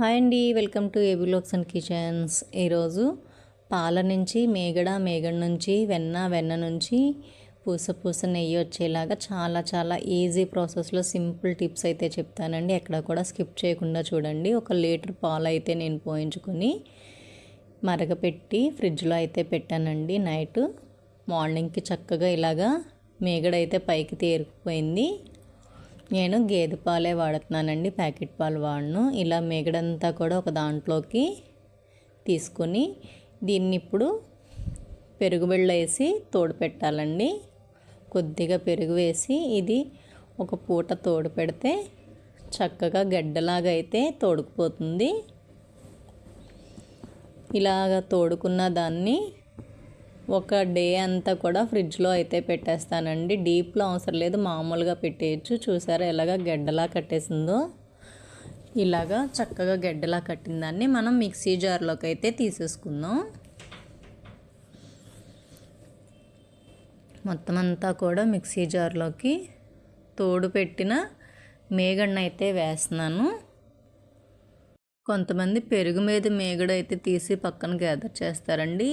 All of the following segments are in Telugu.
హాయ్ అండి వెల్కమ్ టు ఏబిలోక్స్ అండ్ కిచెన్స్. ఈరోజు పాల నుంచి మేగడ మేగడ నుంచి వెన్న వెన్న నుంచి పూస పూస నెయ్యి వచ్చేలాగా చాలా చాలా ఈజీ ప్రాసెస్లో సింపుల్ టిప్స్ అయితే చెప్తానండి. ఎక్కడ కూడా స్కిప్ చేయకుండా చూడండి. ఒక లీటర్ పాలు అయితే నేను పోయించుకొని మరగపెట్టి ఫ్రిడ్జ్లో అయితే పెట్టానండి. నైట్ మార్నింగ్కి చక్కగా ఇలాగా మేగడ అయితే పైకి తేరుకుపోయింది. నేను గేదె పాలే వాడుతున్నానండి ప్యాకెట్ పాలు వాడను. ఇలా మిగడంతా కూడా ఒక దాంట్లోకి తీసుకొని దీన్ని ఇప్పుడు పెరుగు బిళ్ళ వేసి తోడు పెట్టాలండి. కొద్దిగా పెరుగు వేసి ఇది ఒక పూట తోడు పెడితే చక్కగా గడ్డలాగా అయితే తోడుకుపోతుంది. ఇలాగ తోడుకున్న దాన్ని ఒక డే అంతా కూడా ఫ్రిడ్జ్లో అయితే పెట్టేస్తానండి. డీప్లో అవసరం లేదు మామూలుగా పెట్టేయచ్చు. చూసారా ఎలాగ గడ్డలా కట్టేసిందో? ఇలాగా చక్కగా గడ్డలా కట్టిన దాన్ని మనం మిక్సీ జార్లోకి అయితే తీసేసుకుందాం. మొత్తం అంతా కూడా మిక్సీ జార్లోకి తోడు పెట్టిన మేగన్న అయితే వేస్తున్నాను. కొంతమంది పెరుగు మీద మేగడ అయితే తీసి పక్కన గ్యాదర్ చేస్తారండి.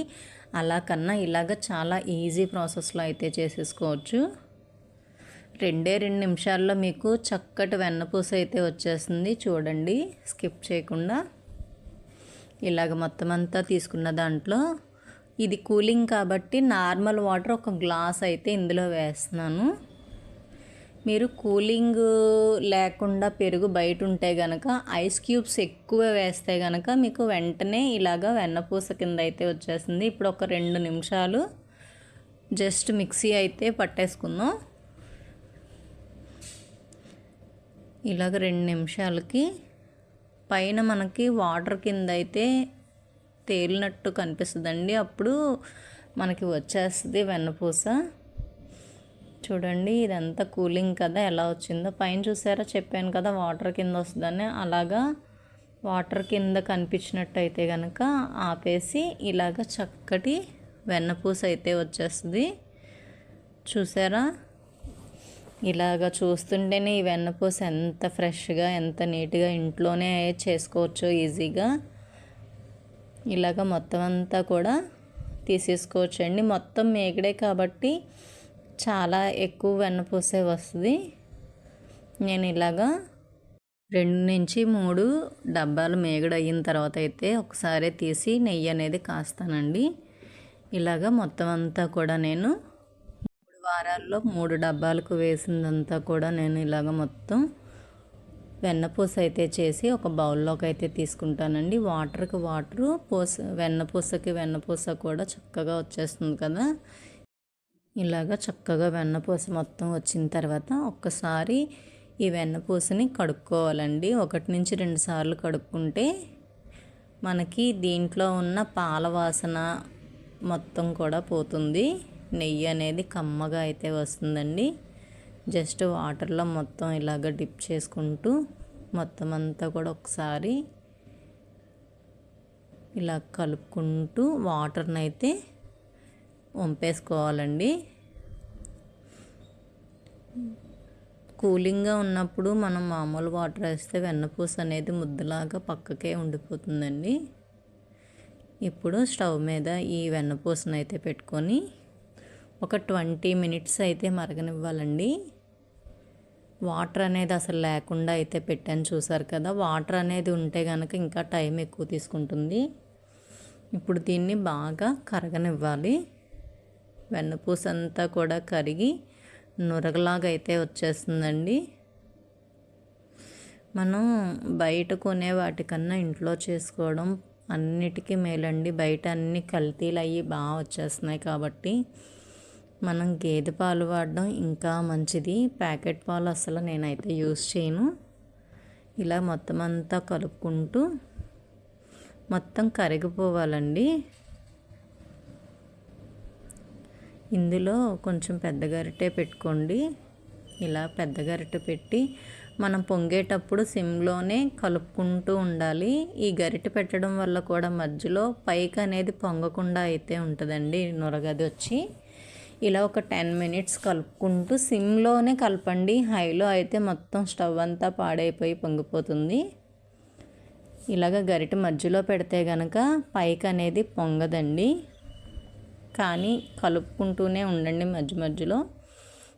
అలా కన్నా ఇలాగ చాలా ఈజీ ప్రాసెస్లో అయితే చేసేసుకోవచ్చు. రెండే రెండు నిమిషాల్లో మీకు చక్కటి వెన్నపూస అయితే వచ్చేస్తుంది. చూడండి స్కిప్ చేయకుండా ఇలాగ మొత్తం అంతా తీసుకున్న దాంట్లో. ఇది కూలింగ్ కాబట్టి నార్మల్ వాటర్ ఒక గ్లాస్ అయితే ఇందులో వేస్తున్నాను. మీరు కూలింగ్ లేకుండా పెరుగు బయట ఉంటే కనుక ఐస్ క్యూబ్స్ ఎక్కువ వేస్తే కనుక మీకు వెంటనే ఇలాగా వెన్నపూస కింద అయితే వచ్చేస్తుంది ఇప్పుడు ఒక రెండు నిమిషాలు జస్ట్ మిక్సీ అయితే పట్టేసుకుందాం. ఇలాగ రెండు నిమిషాలకి పైన మనకి వాటర్ కింద అయితే తేలినట్టు కనిపిస్తుందండి. అప్పుడు మనకి వచ్చేస్తుంది వెన్నపూస చూడండి ఇదంతా కూలింగ్ కదా ఎలా వచ్చిందో. పైన చూసారా చెప్పాను కదా వాటర్ కింద వస్తుందని. అలాగా వాటర్ కింద కనిపించినట్టు అయితే కనుక ఆపేసి ఇలాగ చక్కటి వెన్నపూస అయితే వచ్చేస్తుంది. చూసారా? ఇలాగ చూస్తుంటేనే ఈ వెన్నపూస ఎంత ఫ్రెష్గా ఎంత నీట్గా ఇంట్లోనే చేసుకోవచ్చు ఈజీగా. ఇలాగ మొత్తం అంతా కూడా తీసేసుకోవచ్చండి. మొత్తం మేకడే కాబట్టి చాలా ఎక్కువ వెన్నపూసే వస్తుంది. నేను ఇలాగా రెండు నుంచి మూడు డబ్బాలు మేగడు అయిన తర్వాత అయితే ఒకసారి తీసి నెయ్యి అనేది కాస్తానండి. ఇలాగా మొత్తం అంతా కూడా నేను మూడు వారాల్లో మూడు డబ్బాలకు వేసిందంతా కూడా నేను ఇలాగ మొత్తం వెన్నపూస అయితే చేసి ఒక బౌల్లోకి అయితే తీసుకుంటానండి. వాటర్కి వాటరు పూస వెన్నపూసకి వెన్నపూస కూడా చక్కగా వచ్చేస్తుంది కదా. ఇలాగ చక్కగా వెన్నపూస మొత్తం వచ్చిన తర్వాత ఒక్కసారి ఈ వెన్నపూసని కడుక్కోవాలండి. ఒకటి నుంచి రెండు సార్లు కడుక్కుంటే మనకి దీంట్లో ఉన్న పాల వాసన మొత్తం కూడా పోతుంది. నెయ్యి అనేది కమ్మగా అయితే వస్తుందండి. జస్ట్ వాటర్లో మొత్తం ఇలాగ డిప్ చేసుకుంటూ మొత్తం అంతా కూడా ఒకసారి ఇలా కలుపుకుంటూ వాటర్ని అయితే వంపేసుకోవాలండి. కూలింగ్గా ఉన్నప్పుడు మనం మామూలు వాటర్ వేస్తే వెన్నపూస అనేది ముద్దలాగా పక్కకే ఉండిపోతుందండి. ఇప్పుడు స్టవ్ మీద ఈ వెన్నపూసను అయితే పెట్టుకొని ఒక ట్వంటీ మినిట్స్ అయితే మరగనివ్వాలండి. వాటర్ అనేది అసలు లేకుండా అయితే పెట్టాను చూసారు కదా వాటర్ అనేది ఉంటే కనుక ఇంకా టైం ఎక్కువ తీసుకుంటుంది. ఇప్పుడు దీన్ని బాగా కరగనివ్వాలి. వెన్నపూస అంతా కూడా కరిగి నురగలాగా అయితే వచ్చేస్తుందండి. మనం బయట కొనే వాటికన్నా ఇంట్లో చేసుకోవడం అన్నిటికీ మేలండి. బయట అన్ని కల్తీలు అయ్యి బాగా వచ్చేస్తున్నాయి కాబట్టి మనం గేదె పాలు వాడడం ఇంకా మంచిది. ప్యాకెట్ పాలు అసలు నేనైతే యూస్ చేయను. ఇలా మొత్తం అంతా కలుపుకుంటూ మొత్తం కరిగిపోవాలండి. ఇందులో కొంచెం పెద్ద గరిటె పెట్టుకోండి. ఇలా పెద్ద గరిటె పెట్టి మనం పొంగేటప్పుడు సిమ్లోనే కలుపుకుంటూ ఉండాలి. ఈ గరిటె పెట్టడం వల్ల కూడా మధ్యలో పైకి అనేది పొంగకుండా అయితే ఉంటుందండి నొరగది వచ్చి. ఇలా ఒక టెన్ మినిట్స్ కలుపుకుంటూ సిమ్లోనే కలపండి. హైలో అయితే మొత్తం స్టవ్ అంతా పాడైపోయి పొంగిపోతుంది. ఇలాగ గరిటె మధ్యలో పెడితే కనుక పైకి అనేది పొంగదండి. కానీ కలుపుకుంటూనే ఉండండి మధ్య మధ్యలో.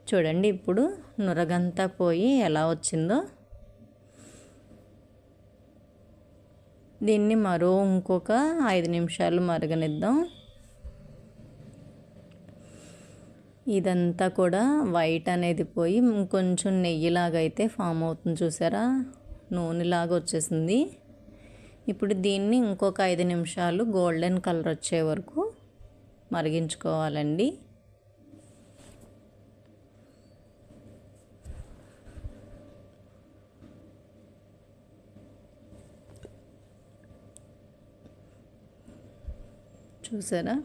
చూడండి ఇప్పుడు నురగంతా పోయి ఎలా వచ్చిందో. దీన్ని మరో ఇంకొక ఐదు నిమిషాలు మరగనిద్దాం. ఇదంతా కూడా వైట్ అనేది పోయి ఇంకొంచెం నెయ్యిలాగా అయితే ఫామ్ అవుతుంది చూసారా? నూనెలాగా వచ్చేసింది. ఇప్పుడు దీన్ని ఇంకొక ఐదు నిమిషాలు గోల్డెన్ కలర్ వచ్చే వరకు మరిగించుకోవాలండి. చూసారా?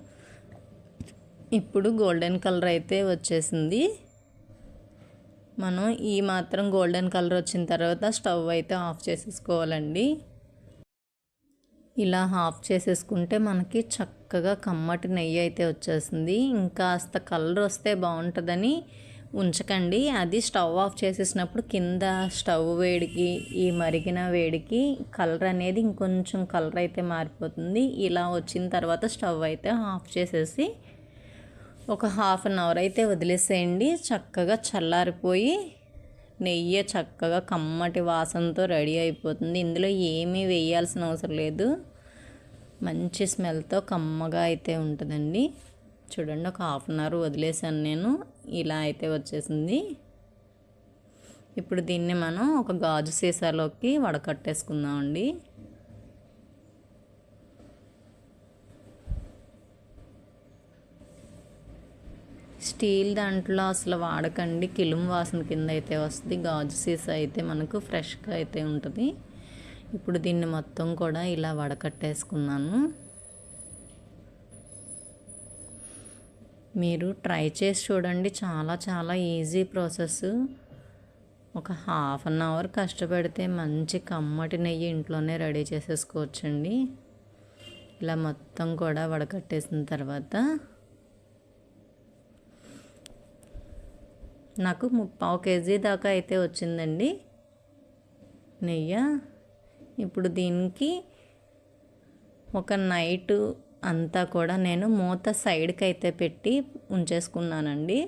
ఇప్పుడు గోల్డెన్ కలర్ అయితే వచ్చేసింది. మనం ఈ మాత్రం గోల్డెన్ కలర్ వచ్చిన తర్వాత స్టవ్ అయితే ఆఫ్ చేసేసుకోవాలండి. ఇలా ఆఫ్ చేసేసుకుంటే మనకి చక్కగా కమ్మటి నెయ్యి అయితే వచ్చేసింది ఇంకాస్త కలర్ వస్తే బాగుంటుందని ఉంచకండి. అది స్టవ్ ఆఫ్ చేసేసినప్పుడు కింద స్టవ్ వేడికి ఈ మరిగిన వేడికి కలర్ అనేది ఇంకొంచెం కలర్ అయితే మారిపోతుంది. ఇలా వచ్చిన తర్వాత స్టవ్ అయితే ఆఫ్ చేసేసి ఒక హాఫ్ అన్ అవర్ అయితే వదిలేసేయండి. చక్కగా చల్లారిపోయి నెయ్యి చక్కగా కమ్మటి వాసనతో రెడీ అయిపోతుంది. ఇందులో ఏమీ వేయాల్సిన అవసరం లేదు. మంచి స్మెల్తో కమ్మగా అయితే ఉంటుందండి. చూడండి ఒక హాఫ్ అన్ అవర్ వదిలేసాను నేను. ఇలా అయితే వచ్చేసింది. ఇప్పుడు దీన్ని మనం ఒక గాజు సీసాలోకి వడకట్టేసుకుందామండి. స్టీల్ దాంట్లో అసలు వాడకండి. కిలుం వాసన కింద అయితే వస్తుంది. గాజు సీసా అయితే మనకు ఫ్రెష్గా అయితే ఉంటుంది. ఇప్పుడు దీన్ని మొత్తం కూడా ఇలా వడకట్టేసుకున్నాను. మీరు ట్రై చేసి చూడండి. చాలా చాలా ఈజీ ప్రాసెస్. ఒక హాఫ్ అన్ అవర్ కష్టపడితే మంచి కమ్మటి నెయ్యి ఇంట్లోనే రెడీ చేసేసుకోవచ్చండి. ఇలా మొత్తం కూడా వడకట్టేసిన తర్వాత నాకు ముప్పావు కేజీ దాకా అయితే వచ్చిందండి. నెయ్యి. ఇప్పుడు దీనికి ఒక నైటు అంతా కూడా నేను మూత సైడ్కి అయితే పెట్టి ఉంచేసుకున్నానండి.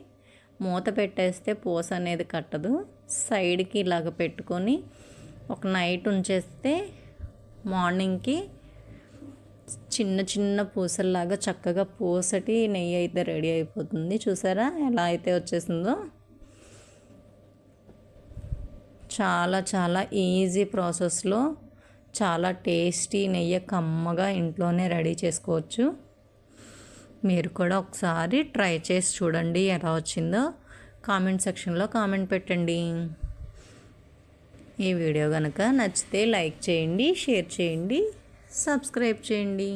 మూత పెట్టేస్తే పూస అనేది కట్టదు. సైడ్కి ఇలాగ పెట్టుకొని ఒక నైట్ ఉంచేస్తే మార్నింగ్కి చిన్న చిన్న పూసల్లాగా చక్కగా పూసటి నెయ్యి అయితే రెడీ అయిపోతుంది. చూసారా ఎలా అయితే వచ్చేసిందో? చాలా చాలా ఈజీ ప్రాసెస్లో చాలా టేస్టీ నెయ్యి కమ్మగా ఇంట్లోనే రెడీ చేసుకోవచ్చు. మీరు కూడా ఒకసారి ట్రై చేసి చూడండి ఎలా వచ్చిందో. కామెంట్ సెక్షన్లో కామెంట్ పెట్టండి. ఈ వీడియో కనుక నచ్చితే లైక్ చేయండి షేర్ చేయండి సబ్స్క్రైబ్ చేయండి.